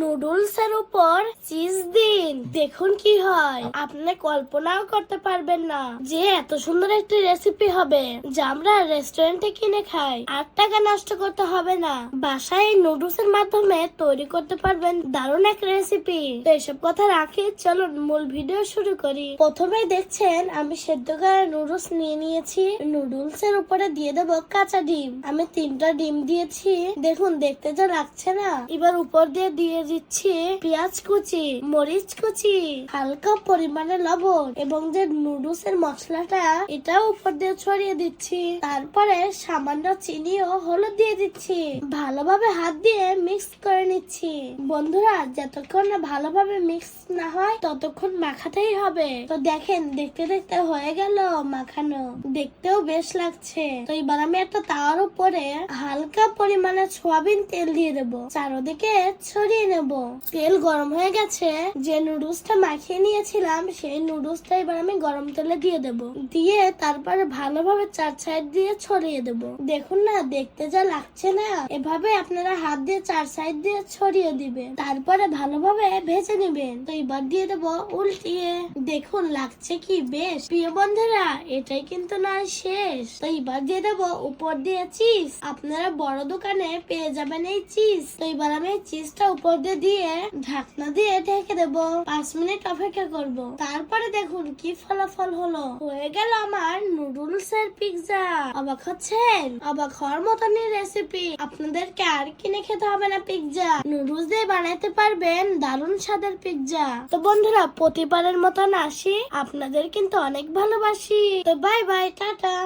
Noodles এর উপর cheese দিন। দেখুন কি হয়। আপনি কল্পনাও করতে পারবেন না যে এত সুন্দর একটি রেসিপি হবে, যা আমরা রেস্টুরেন্টে কিনে খাই। আট টাকা নষ্ট করতে হবে না। বাসায় নুডলস এর মাধ্যমে তৈরি করতে পারবেন দারুণ এক রেসিপি তো এসব কথা রাখি, চলুন মূল ভিডিও শুরু করি। প্রথমে দেখছেন, আমি সেদ্ধ করা নুডলস নিয়ে নিয়েছি। নুডলস এর উপরে দিয়ে দেবো কাঁচা ডিম। আমি তিনটা ডিম দিয়েছি। দেখুন, দেখতে যা লাগছে না। এবার উপর দিয়ে দিয়ে দিচ্ছি পেঁয়াজ কুচি, মরিচ কুচি, হালকা পরিমাণে লবণ এবং যে নুডলস এর মশলাটা, এটাও উপর দিয়ে ছড়িয়ে দিচ্ছি। তারপরে সামান্য চিনি ও হলুদ দিয়ে দিচ্ছি। ভালোভাবে হাত দিয়ে মিক্স করে নিচ্ছি। বন্ধুরা, যতক্ষণ না ভালোভাবে মিক্স না হয়, ততক্ষণ মাখাতেই হবে। তো দেখেন, দেখতে দেখতে হয়ে গেল মাখানো। দেখতেও বেশ লাগছে। তো এবার আমি একটা তাওয়ার উপরে হালকা পরিমাণে সোয়াবিন তেল দিয়ে দেবো। চারোদিকে ছড়িয়ে নেব। তেল গরম হয়ে গেছে। যে নুডলসটা মাখিয়ে নিয়েছিলাম, সেই নুডলসটা এবার আমি গরম তেলে দিয়ে দেব। দিয়ে তারপরে ভালোভাবে চার সাইড দিয়ে ছড়িয়ে দেব। দেখুন না, দেখতে যা লাগছে না। এভাবে আপনারা হাত দিয়ে চার সাইড দিয়ে ছড়িয়ে দিবেন। তারপরে ভালোভাবে ভেজে নেবেন। তো এবার দিয়ে দেব উল্টিয়ে। দেখুন, লাগছে কি? বেশ। প্রিয় বন্ধুরা, এটাই কিন্তু না শেষ। তো এবার দিয়ে দেব উপর দিয়ে চিজ। আপনারা বড় দোকানে পেয়ে যাবেন এই চিজ। তো এবার আমি চিজটা উপর দিয়ে দিয়ে ঢাকনা দিয়ে ঢেকে দেব। পাঁচ মিনিট অপেক্ষা করব। তারপরে দেখুন কি ফলাফল হলো। হয়ে গেল আমার নুডলস এর পিৎজা অবাক হচ্ছেন? অবাক হওয়ার মতনই রেসিপি আপনাদেরকে আর কিনে খেতে হবে না পিৎজা নুডলস দিয়ে বানাতে পারবেন দারুণ স্বাদের পিৎজা তো বন্ধুরা, প্রতিবারের মতন আসি। আপনাদের কিন্তু অনেক ভালোবাসি। তো বাই বাই টাটা।